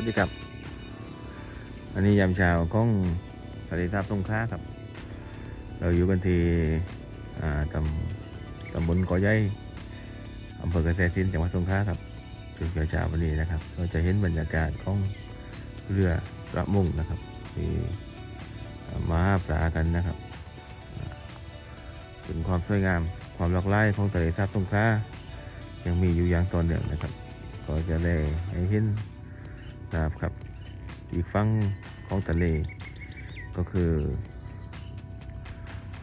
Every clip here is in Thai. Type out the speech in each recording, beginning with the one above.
วัสดีครับอันนี้ยามเช้าของทะเลสาบสงขลาครับ เราอยู่กันที่ตำตำบลกอใหญ่อำเภอกระแสสินจังหวัดสงขลาครับช่วงเช้าวันนี้นะครับ เราจะเห็นบรรยากาศของเรือประมงนะครับที่มาหาปลากันนะครับถึงความสวยงามความหลากหลายของทะเลสาบสงขลายังมีอยู่อย่างต่อเนื่องนะครับ ก็จะได้ให้เห็น นะครับอีกฝั่งของทะเล ก็คือ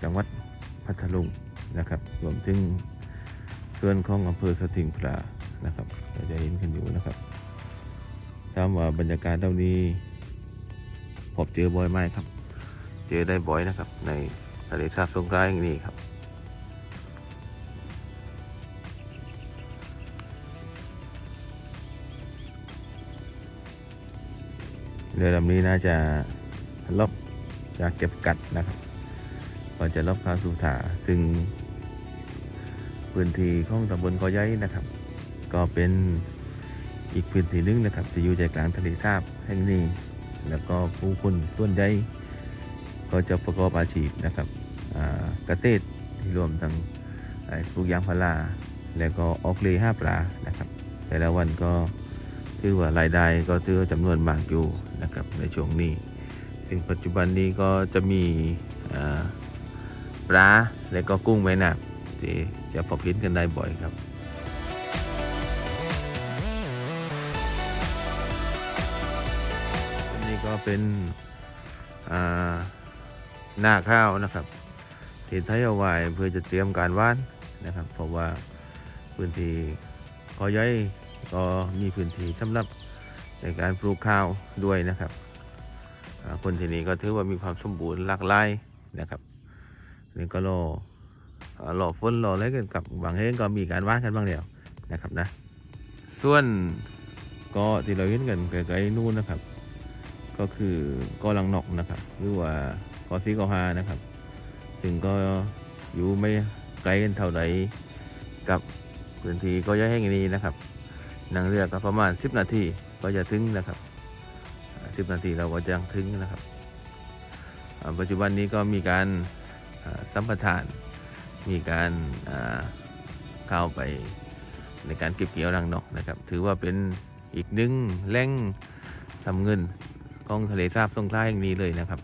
จังหวัดพัทลุงนะครับรวมถึงส่วนของอำเภอสถิงพระนะครับก็จะเห็นกันอยู่นะครับถามว่าบรรยากาศเหล่านี้พบเจอบ่อยไหมครับ เจอได้บ่อยนะครับ ในทะเลสาบสงขลาแห่งนี้ครับ เรือลำนี้น่าจะลบจากเก็บกัดนะครับก็จะลบข้าสู่ถาซึ่งพื้นที่ของตำบลกอใหญ่นะครับ ก็เป็นอีกพื้นที่หนึงนะครับที่อยู่ใจกลางทะเลสาบแห่งนี้ แล้วก็ผู้คนส่วนใหญ่ก็จะประกอบอาชีพนะครับอ่าเกษตรที่รวมทั้งปลูกยางพาราแล้วก็ออกเลยห้าปลานะครับ แต่ละวันก็ ถือว่ารายได้ก็ถือว่าจำนวนมากอยู่นะครับในช่วงนี้ ซึ่งปัจจุบันนี้ก็จะมีปลาและก็กุ้งแม่น้ำที่จะพบเห็นกันได้บ่อยครับอันนี้ก็เป็นหน้าข้าวนะครับที่ไทยเอาไว้เพื่อจะเตรียมการว่านนะครับ เพราะว่าพื้นที่ก็ย่อย ก็มีพื้นที่สำหรับในการปลูกข้าวด้วยนะครับคนที่นี่ก็ถือว่ามีความสมบูรณ์หลากหลายนะครับนี่ก็รออ่ารอฝนรออะไรกันกับบางแห่งก็มีการว่านกันบ้างแล้วนะครับนะ ส่วนก็ที่เราเห็นกันไกลๆนู่นนะครับ ก็คือกอลังนกนะครับ หรือว่ากอซีกอฮานะครับ ซึ่งก็อยู่ไม่ไกลกันเท่าไหร่กับพื้นที่ก็ย่อยแห่งนี้นะครับ นั่งเรือก็ประมาณ 10 นาทีก็จะถึงนะครับ 10 นาทีเราก็จะถึงนะครับ ปัจจุบันนี้ก็มีการสัมปทาน มีการเข้าไปในการเก็บเกี่ยวรังนกนะครับ ถือว่าเป็นอีกหนึ่งแหล่งทำเงินของทะเลสาบสงขลาแห่งนี้เลยนะครับ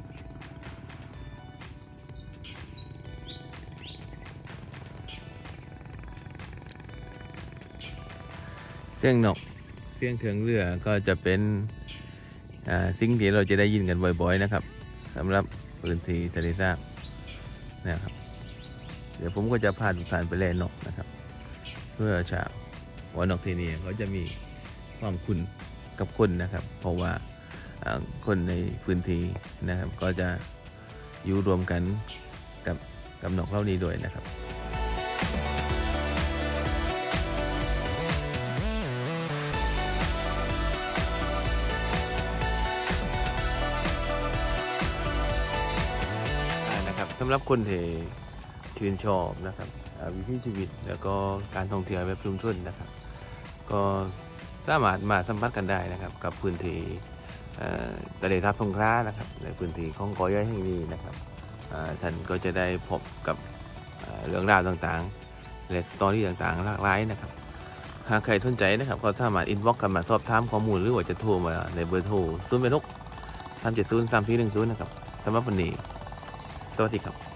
เสียงนก เสียงเครื่องเรือก็จะเป็นสิ่งที่เราจะได้ยินกันบ่อยๆนะครับสำหรับพื้นที่ทะเลสาบนะครับ เดี๋ยวผมก็จะพาทุกท่านไปแล่นกนะครับ เพื่อชาวว่านกที่นี่เขาจะมีความคุ้นกับคนนะครับ เพราะว่าอ่าคนในพื้นที่นะครับ ก็จะอยู่รวมกันกับกับนกเหล่านี้ด้วยนะครับ สำหรับคนที่ชื่นชอบนะครับวิถีชีวิตแล้วก็การท่องเที่ยวแบบชุมชนนะครับ ก็สามารถมาสัมผัสกันได้นะครับกับพื้นที่เอ่อทะเลทับสงขลานะครับ ในพื้นที่ของกอย่อยแห่งนี้นะครับท่านก็จะได้พบกับเรื่องราวต่างๆและสตอรี่ต่างๆหลากหลายนะครับหากใครสนใจนะครับก็สามารถอินบ็อกกันมาสอบถามข้อมูลหรือว่าจะโทรมาในเบอร์โทร0 6 3 7 0 3 4 1 0นะครับสำหรับวันนี้ วัสดีครับ